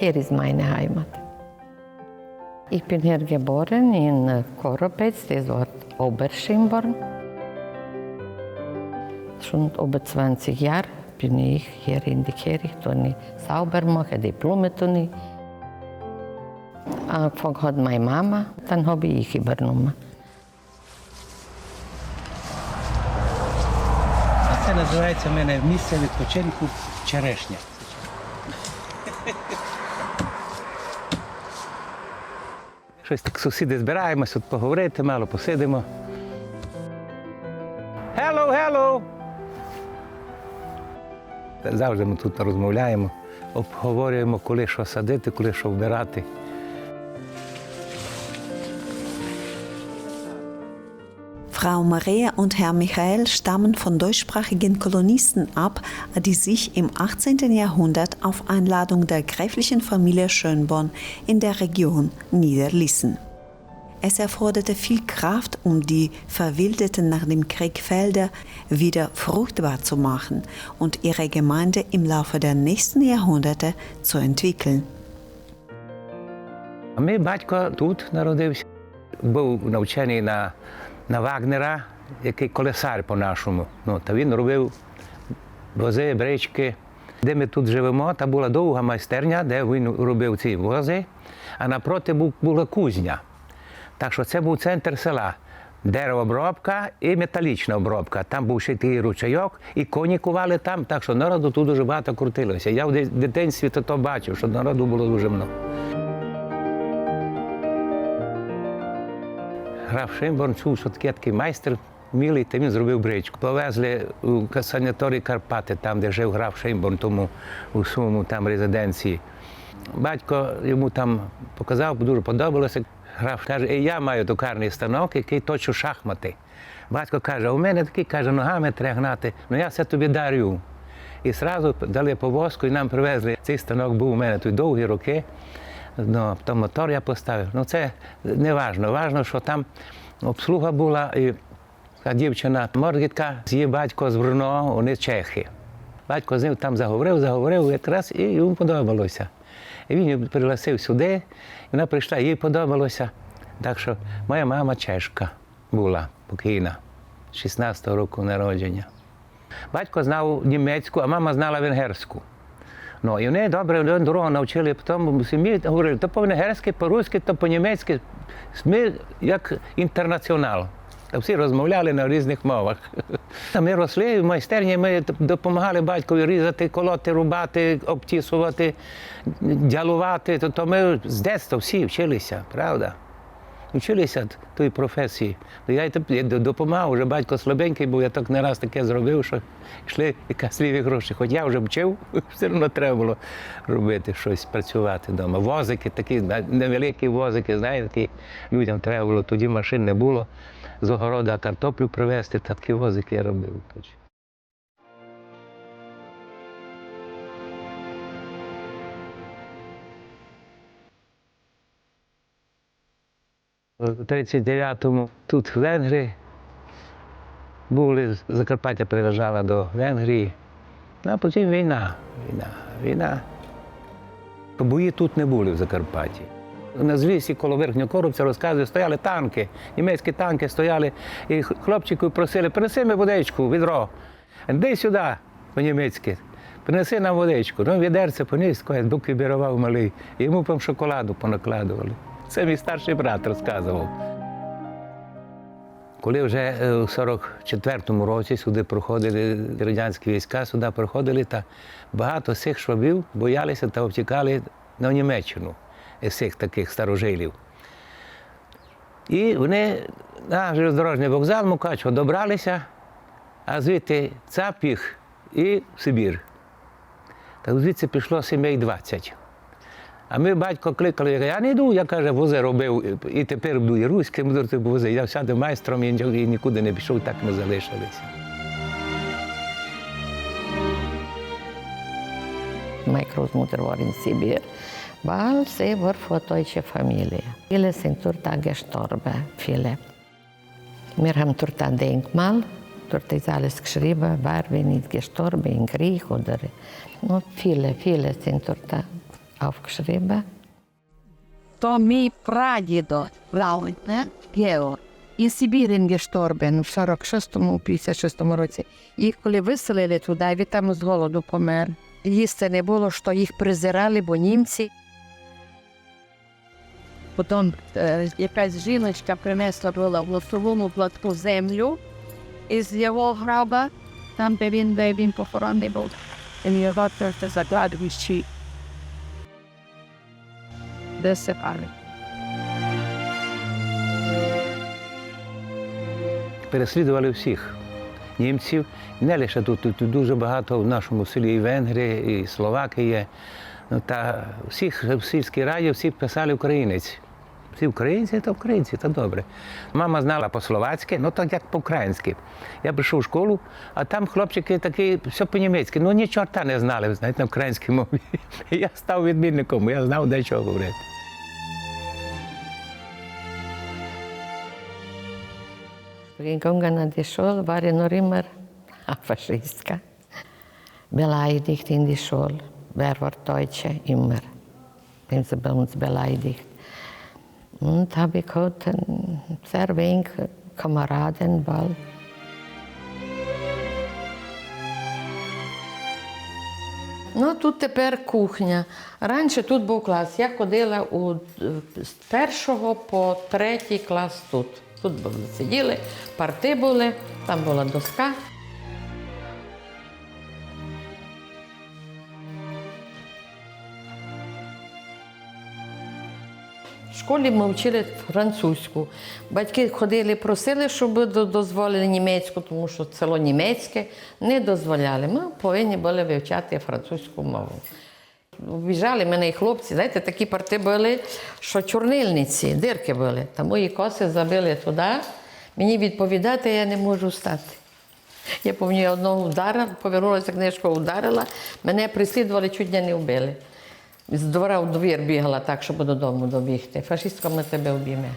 Hier ist meine Heimat. Ich bin hier geboren in Koropetz, das Ort Oberschimborn. Schon über 20 Jahre bin ich hier in der Kirche, sauber machen, die Blumen tue hat meine Mama, dann habe ich übernommen. Це називається в мене місце відпочинку черешня. Щось так сусіди збираємось, от поговорити, мало посидимо. Hello, hello! Завжди ми тут розмовляємо, обговорюємо, коли що садити, коли що вбирати. Frau Maria und Herr Michael stammen von deutschsprachigen Kolonisten ab, die sich im 18. Jahrhundert auf Einladung der gräflichen Familie Schönborn in der Region niederließen. Es erforderte viel Kraft, um die verwilderten nach dem Krieg Felder wieder fruchtbar zu machen und ihre Gemeinde im Laufe der nächsten Jahrhunderte zu entwickeln. А мій батько тут народився, був навчений на, на Вагнера, який колесар по-нашому. Ну, та він робив вози, брички. Де ми тут живемо, та була довга майстерня, де він робив ці вози, а напроти була кузня. Так що це був центр села. Деревообробка і металічна обробка. Там був ще такий ручайок, і коні кували там, так що народу тут дуже багато крутилося. Я в дит- дитинстві то, то бачив, що народу було дуже много. Граф Шимборн що такий такий майстер мілий, та він зробив бричку. Повезли у санаторій Карпати, там, де жив граф Шимборн, тому у своєму там резиденції. Батько йому там показав, дуже подобалося. Граф каже, і я маю токарний станок, який точу шахмати. Батько каже, у мене такий каже, ногами треба гнати, ну я все тобі дарю. І одразу дали повозку і нам привезли. Цей станок був у мене тут довгі роки. Ну, то мотор я поставив. Ну це не важно. Важно, що там обслуга була і така дівчина Моргітка, її батько з Брно, вони чехи. Батько з ним там заговорив, заговорив якраз і йому подобалося. І він її пригласив сюди, і вона прийшла, їй подобалося. Так що моя мама чешка була покійна, 16-го року народження. Батько знав німецьку, а мама знала венгерську. Ну, і вони добре другого навчили, потім самі говорили, то по-венгерськи, по-руськи, то по-німецьки. Ми як інтернаціонал. Всі розмовляли на різних мовах. Ми росли в майстерні, ми допомагали батькові різати, колоти, рубати, обтісувати, дялувати. То, ми з дитинства всі вчилися, правда? Вчилися тої професії. Я й допомагав, вже батько слабенький був, я так не раз таке зробив, що йшли якась ліві гроші. Хоч я вже вчив, все одно треба було робити щось, працювати вдома. Возики такі, невеликі возики, знаєте, людям треба було, тоді машин не було. З огорода картоплю привезти, такі возики я робив. У 39-му тут венгри були, Закарпаття приїжджала до Венгрії. Ну, а потім війна. Війна, війна. Бої тут не були в Закарпатті. На звісі коло верхнього коробця розказує, стояли танки, німецькі танки стояли, і хлопчику просили, принеси мені водичку, відро. Де сюди, по-німецьки. Принеси нам водичку. Ну, відерце поніс, коли бук вибірував малий. Йому там шоколаду понакладували. Це мій старший брат розказував. Коли вже е, у 44-му році сюди проходили радянські війська, сюди проходили, та багато цих швабів боялися та втікали на Німеччину, із цих таких старожилів. І вони на железнодорожній вокзал Мукачево добралися, а звідти цап їх і в Сибір. Так звідси пішло сімей 20. А ми батько кликали, я не йду, я каже, вози робив, і тепер буду і руським буду вози. Я сяду майстром і нікуди не пішов, так ми залишилися. Großmutter war in Sibir, weil sie war von deutscher Familie. Viele sind dort gestorben, viele. Wir haben dort ein Denkmal, dort ist alles geschrieben, wer wenn nicht gestorben im Krieg oder no, viele, viele sind dort aufgeschrieben. То мій прадідо, правильно, Георг, і Сибірин gestorben в 46-му, 56-му році. Їх коли виселили туди, він там з голоду помер. Їсти не було, що їх презирали, бо німці. Потім е, якась жіночка принесла була в лосовому платку землю із його граба, там, де він, де він похоронений був. І його просто закладуючи. Сепари. переслідували всіх німців. Не лише тут, тут дуже багато в нашому селі і Венгри, і Словаки є. Ну, та всіх в сільській раді всі писали українець. Всі українці, то українці, то добре. Мама знала по-словацьки, ну так як по-українськи. Я прийшов в школу, а там хлопчики такі, все по-німецьки. Ну ні чорта не знали, знаєте, на українській мові. Я став відмінником, я знав, де чого говорити. War ich noch immer eine Faschistka. Beleidigt in die Schule. Wer war Deutsche? Immer. Wenn. Und habe ich heute sehr wenig Kameraden, weil Ну, тут тепер кухня. Раніше тут був клас. Я ходила у, з першого по третій клас тут. Тут були, сиділи, парти були, там була доска. Школі ми вчили французьку. Батьки ходили, просили, щоб дозволили німецьку, тому що село німецьке не дозволяли. Ми повинні були вивчати французьку мову. Обіжали мене і хлопці, знаєте, такі парти були, що чорнильниці, дирки були. Та мої коси забили туди. Мені відповідати я не можу встати. Я пам'ятаю, одного вдарила, повернулася книжку, ударила, мене прислідували, чуть не вбили. З двора в двір бігала так, щоб додому добігти. Фашистка ми тебе обійме.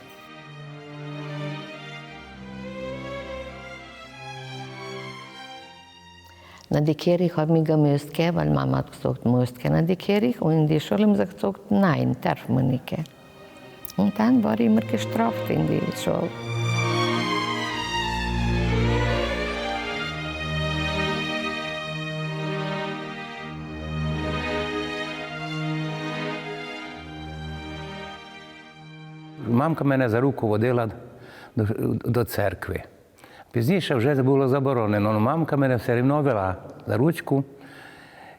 Na die Kirche habe ich gemusst weil Mama hat gesagt, musst gehen an die Kirche. Und in die Schule haben sie gesagt, nein, darf man nicht. Und dann war ich immer gestraft in die Schule. Мамка мене за руку водила до, до церкви. Пізніше вже було заборонено, але мамка мене все одно вела за ручку.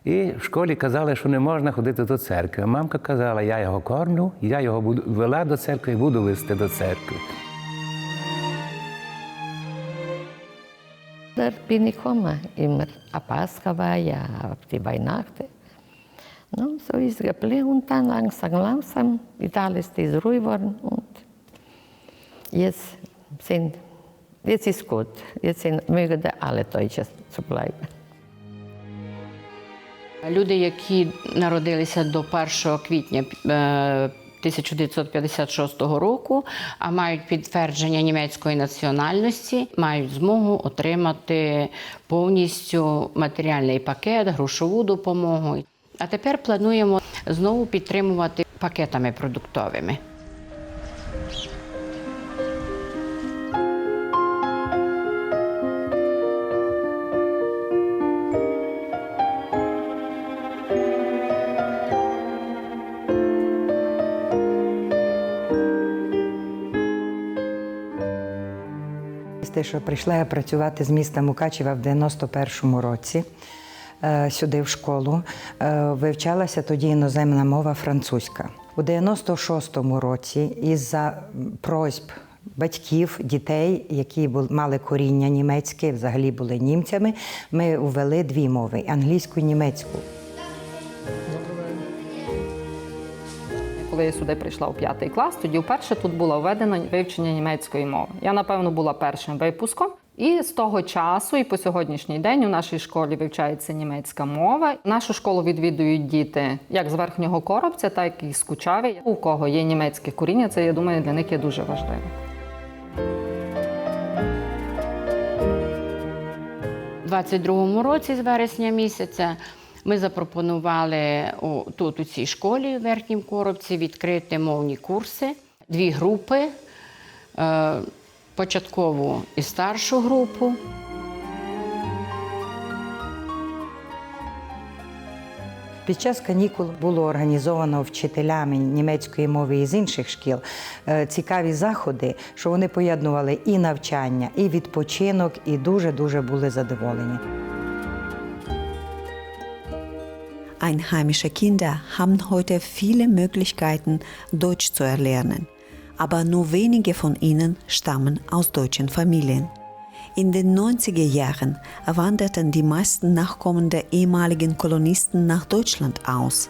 І в школі казали, що не можна ходити до церкви. Мамка казала, я його кормлю, я його буду вела до церкви і буду вести до церкви. Da bin ich gekommen, immer. A Pascha war ja, auf die Weihnachten. No, so ist geblieben und dann langsam, langsam ist alles ist geworden und jetzt sind, jetzt ist gut. Jetzt sind, mögen alle Deutsche zu bleiben. Люди, які народилися до 1 квітня е, 1956 року, а мають підтвердження німецької національності, мають змогу отримати повністю матеріальний пакет, грошову допомогу. А тепер плануємо знову підтримувати пакетами продуктовими. Те, що прийшла я працювати з міста Мукачева в 91-му році сюди в школу. Е, Вивчалася тоді іноземна мова французька. У 96-му році із-за просьб батьків, дітей, які мали коріння німецьке, взагалі були німцями, ми ввели дві мови англійську і німецьку. Коли я сюди прийшла у п'ятий клас, тоді вперше тут було введено вивчення німецької мови. Я, напевно, була першим випуском. І з того часу, і по сьогоднішній день у нашій школі вивчається німецька мова. Нашу школу відвідують діти як з верхнього коробця, так і з кучаві. У кого є німецьке коріння, це я думаю, для них є дуже важливо. У 22-му році, з вересня місяця, Ми запропонували у- тут, у цій школі в верхнім коробці, відкрити мовні курси, дві групи, е, початкову і старшу групу. Під час канікул було організовано вчителями німецької мови із інших шкіл е, цікаві заходи, що вони поєднували і навчання, і відпочинок, і дуже-дуже були задоволені. Einheimische Kinder haben heute viele Möglichkeiten, Deutsch zu erlernen, aber nur wenige von ihnen stammen aus deutschen Familien. In den 90er Jahren wanderten die meisten Nachkommen der ehemaligen Kolonisten nach Deutschland aus.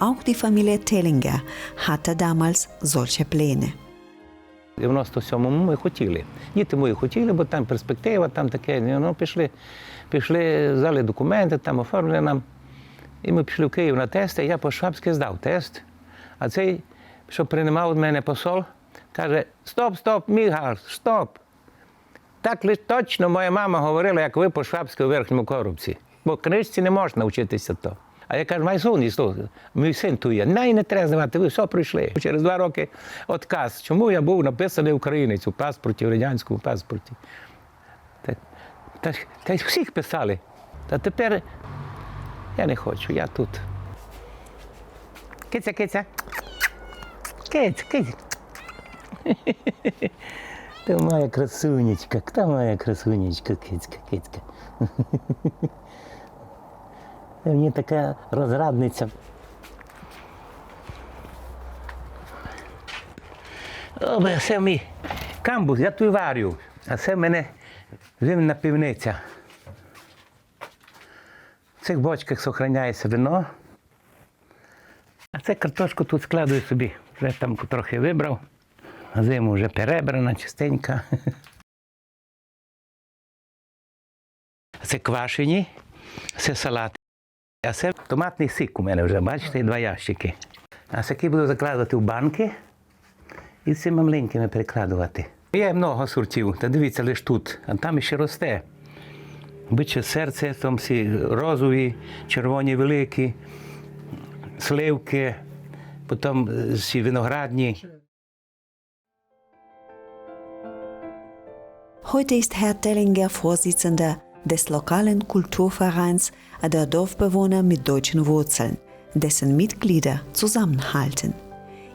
Auch die Familie Tellinger hatte damals solche Pläne. В 97-му ми хотіли. Діти мої хотіли, бо там перспектива, там таке. Ну, пішли, пішли, взяли документи, там оформили нам. І ми пішли в Київ на тести, я по-швабськи здав тест. А цей, що приймав мене посол, каже: Стоп, стоп, Мігар, стоп. Так лише точно моя мама говорила, як ви по-швабськи у верхньому коробці. Бо в книжці не можна вчитися то. А я кажу, май Ісус, мій син тут є. Най не треба здавати, ви все пройшли. Через два роки отказ. Чому я був написаний українець у паспорті, у радянському паспорті? Та, та, та всіх писали. Та тепер я не хочу, я тут. Киця, киця. Киця, киця. Ти моя красунечка, хто моя красунечка, кицька, кицька. Мені така розрадниця. О, це мій камбус, я тут варю, а це в мене винна пивниця. В цих бочках зберігається вино. А це картошку тут складую собі. Вже там трохи вибрав. Зиму вже перебрана, чистенька. Це квашені, це салат. А це томатний сік у мене вже, бачите, два ящики. А сякі буду закладати в банки і цими маленькими перекладувати. Є много сортів, та дивіться лише тут, а там ще росте. Биче серце, там всі розові, червоні великі, сливки, потім е, всі виноградні. Heute ist Herr Tellinger Vorsitzender des lokalen Kulturvereins der Dorfbewohner mit deutschen Wurzeln, dessen Mitglieder zusammenhalten.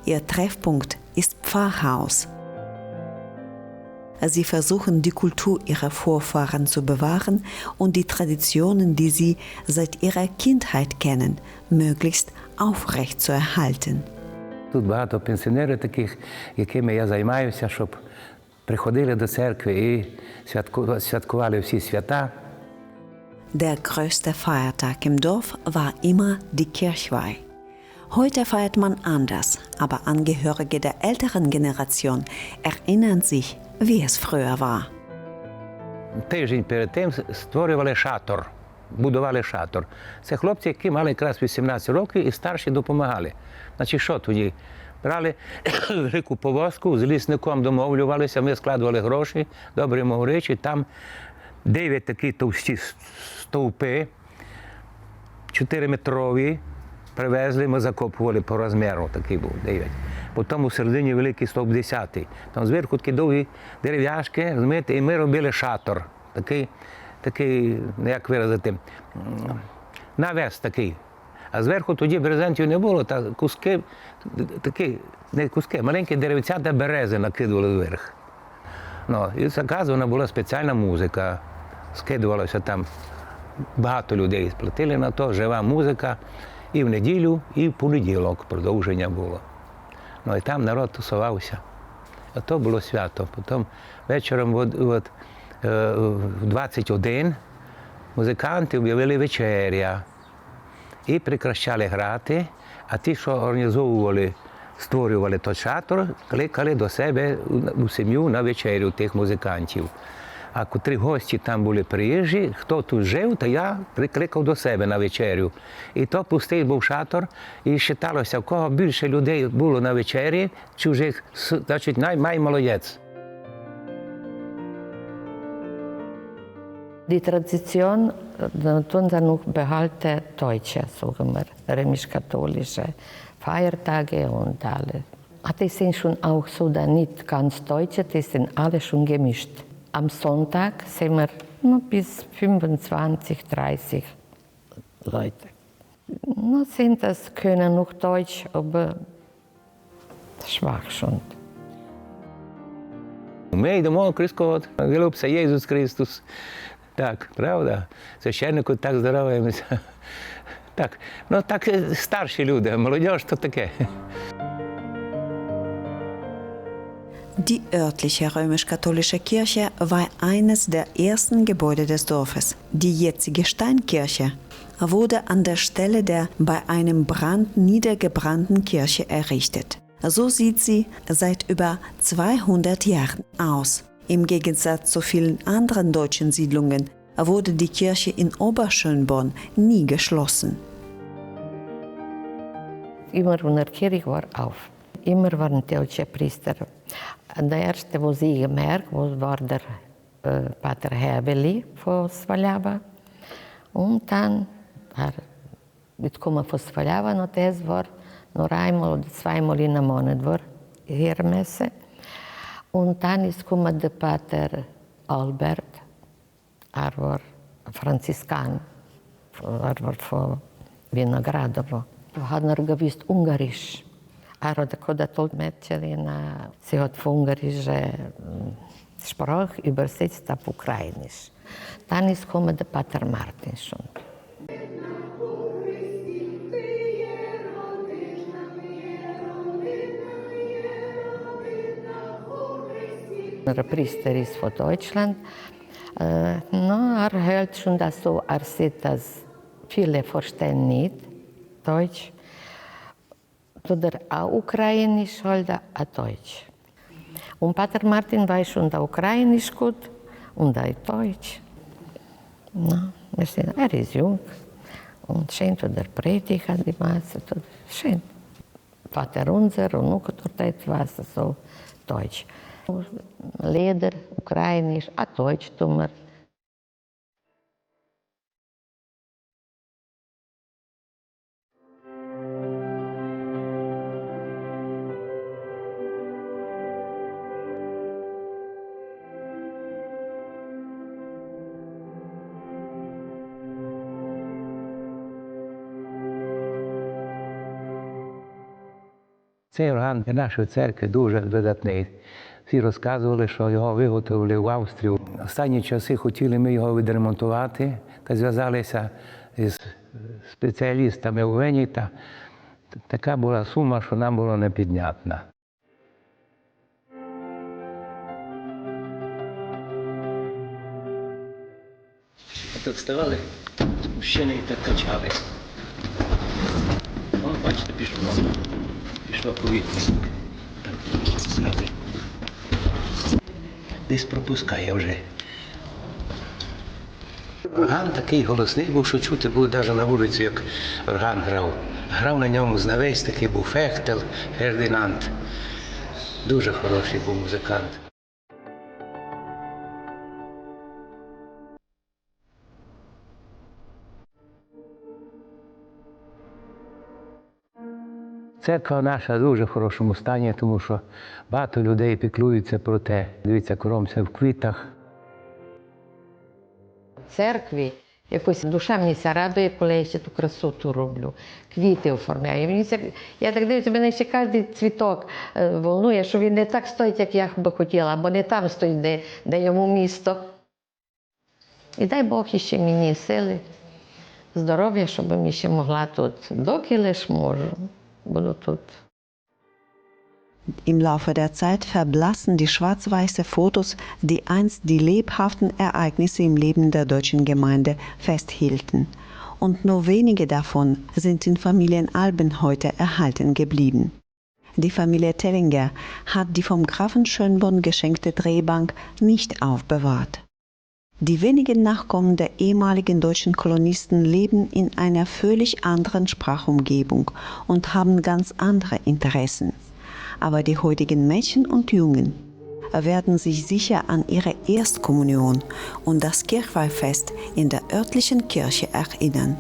Ihr Treffpunkt ist Pfarrhaus. Sie versuchen die Kultur ihrer Vorfahren zu bewahren und die Traditionen, die sie seit ihrer Kindheit kennen, möglichst aufrecht zu erhalten. Тут багато пенсіонерів таких, якими я займаюся, щоб приходили до церкви і святку- святкували всі свята. Der größte Feiertag im Dorf war immer die Kirchweih. Heute feiert man anders, aber Angehörige der älteren Generation erinnern sich, wie es früher war. Тиждень перед тим створювали шатор, будували шатор. Це хлопці, які мали якраз 18 років і старші допомагали. Значить, що тоді? Брали велику повозку, з лісником домовлювалися, ми складували гроші, добре речі, там дев'ять такі товсті стовпи, 4-метрові, привезли, ми закопували по розміру, такий був 9. Потім у середині великий стовп 10. Там зверху такі довгі дерев'яшки, розумієте, і ми робили шатор. Такий, такий, ну, як виразити, навес такий. А зверху тоді брезентів не було, та куски, такі, не куски, маленькі деревця та берези накидували зверх. Ну, і заказана була спеціальна музика. Скидувалося там багато людей сплатили на то, жива музика. І в неділю, і в понеділок продовження було. Ну і там народ тусувався. А то було свято. Потім вечором от, от, 21 музиканти об'явили вечеря і прекращали грати, а ті, що організовували, створювали той шатор, кликали до себе у- сім'ю на вечерю тих музикантів. А котрі гості там були приїжджі, хто тут жив, то я прикликав до себе на вечерю. І то пустий був шатор, і вважалося, в кого більше людей було на вечері, чужих, значить, най, Die Tradition tun sie noch behalten, Deutsche, sagen wir, römisch-katholische Feiertage e und alle. Die sind schon auch so, da nicht ganz Deutsche, die sind alle schon gemischt. Am Sonntag sind wir nur bis 25, 30 Leute. Nur sind das können noch Deutsch, aber schwach schon. Meidamo, grüß Gott, gelobt sei Jesus Christus Так, правда? Священнику так здороваємося. Так, ну так е, старші люди, а молодь то таке. Die örtliche römisch-katholische Kirche war eines der ersten Gebäude des Dorfes. Die jetzige Steinkirche wurde an der Stelle der bei einem Brand niedergebrannten Kirche errichtet. So sieht sie seit über 200 Jahren aus. Im Gegensatz zu vielen anderen deutschen Siedlungen wurde die Kirche in Oberschönborn nie geschlossen. Immer in der Kirche war auf. Immer waren deutsche Priester. Der erste, wo sie gemerkt war der äh, Pater Herbeli von Svaljava. Und dann er mitgekommen von Svaljava und das war nur einmal oder zweimal in einem Monat war hier Messe. Und dann ist gekommen der Pater Albert. Er war Franziskan. Er war von Winogradovo. Hat er gewusst Ungarisch. Er hat kod Dolmetscherin, sie hat von ungarische Sprache übersetzt auf Ukrainisch. Dann ist gekommen der Pater Martin schon. Der Priester ist von Deutschland. Äh, no, er hält schon das so, er sieht, dass viele verstehen nicht Deutsch. Tut er auch Ukrainisch oder auch Deutsch. Und Pater Martin weiß schon der Ukrainisch gut und auch Deutsch. No, er ist jung und schön tut er predigen die Masse. Schön. Vater unser und noch etwas so Deutsch. Ukrainisch, a Deutsch tun wir. Цей орган нашої церкви дуже видатний. Всі розказували, що його виготовили в Австрію. Останні часи хотіли ми його відремонтувати та зв'язалися з спеціалістами у Вені. Та така була сума, що нам було непіднятна. Тут вставали мужчини і так качали. О, бачите, пішло. Пішло повітря. Так. Десь пропускає вже. Орган такий голосний був, що чути було навіть на вулиці, як орган грав. Грав на ньому знавець, такий був Фехтел, Фердинанд. Дуже хороший був музикант. Церква наша в дуже хорошому стані, тому що багато людей піклуються про те. Дивіться, коромся в квітах. церкві якось душа мені радує, коли я ще ту красоту роблю, квіти оформляю. Мені я так дивлюся, мене ще кожен цвіток е, волнує, що він не так стоїть, як я би хотіла, або не там стоїть, де, де йому місто. І дай Бог іще мені сили, здоров'я, щоб я ще могла тут, доки лиш можу, benutzt. Im Laufe der Zeit verblassen die schwarz-weiße Fotos, die einst die lebhaften Ereignisse im Leben der deutschen Gemeinde festhielten. Und nur wenige davon sind in Familienalben heute erhalten geblieben. Die Familie Tellinger hat die vom Grafen Schönborn geschenkte Drehbank nicht aufbewahrt. Die wenigen Nachkommen der ehemaligen deutschen Kolonisten leben in einer völlig anderen Sprachumgebung und haben ganz andere Interessen aber die heutigen Mädchen und Jungen werden sich sicher an ihre Erstkommunion und das Kirchweihfest in der örtlichen Kirche erinnern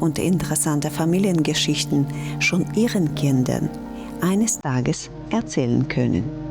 und interessante Familiengeschichten schon ihren Kindern eines Tages erzählen können.